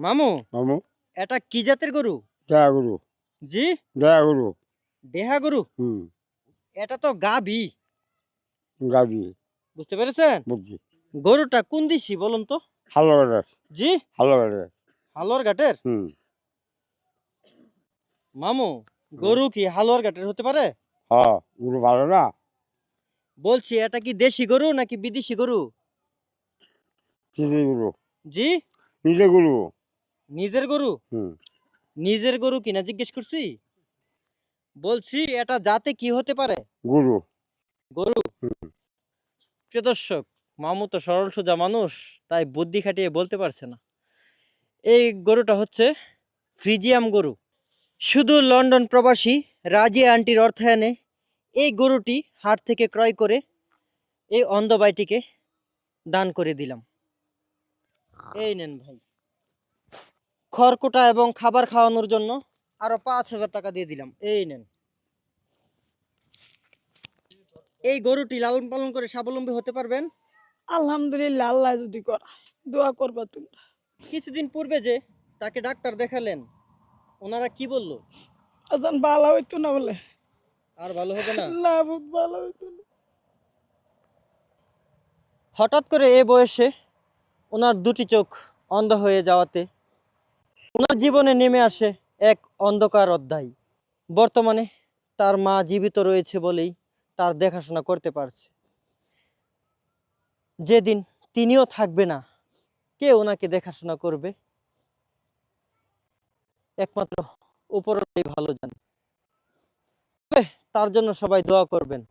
মামু মামু। এটা কি জাতের গরু? দয়া গরু। জি? দয়া গরু। দেহা গরু? হুম। এটা তো গাবি গাবি বুঝতে পেরেছেন? বুঝছি। গরুটা কোন দিছি বলুন তো? হালো গাড়ের জি? হালো গাড়ের হালোয়ার ঘাটের হুম। মামু গরু কি হালোয়ার ঘাটের হতে পারে? হ গরু ভালো না। বলছি এটা কি দেশি গরু নাকি বিদেশি গরু? চিজি গরু। জি? নিজে গরু। নিজের গরু? নিজের গরু কিনা জিজ্ঞেস করছি? বলছি এটা জাতে কি হতে পারে? গরু। গরু? হুম। প্রিয় দর্শক মামু তো সরল সোজা মানুষ তাই বুদ্ধি খাটিয়ে বলতে পারছে না। এই গরুটা হচ্ছে ফ্রিজিয়াম গরু। শুধু লন্ডন প্রবাসী রাজিয়া আন্টির অর্থায়নে এই গরুটি হাট থেকে ক্রয় করে এই অন্ধবাইটিকে দান করে দিলাম। এই নেন ভাই। খড়কুটা এবং খাবার খাওয়ানোর জন্য আরও পাঁচ হাজার টাকা দিয়ে দিলাম। এই নেন। এই গরুটি লালন পালন করে স্বাবলম্বী হতে পারবেন? আলহামদুলিল্লাহ আল্লাহ যদি করা দোয়া করবা তোমরা। কিছুদিন পূর্বে যে তাকে ডাক্তার দেখালেন ওনারা কি বলল? আজান ভালো হইতো না বলে। আর ভালো হবে না? না বহুত ভালো হইতো না। হঠাৎ করে এ বয়সে ওনার দুটি চোখ অন্ধ হয়ে যাওয়াতে ওনার জীবনে নেমে আসে এক অন্ধকার অধ্যায়। বর্তমানে তার মা জীবিত রয়েছে বলেই তার দেখাশোনা করতে পারছে। যেদিন তিনিও থাকবে না, কে ওনাকে দেখাশোনা করবে? একমাত্র উপরই ভালো জানে। তবে তার জন্য সবাই দোয়া করবেন।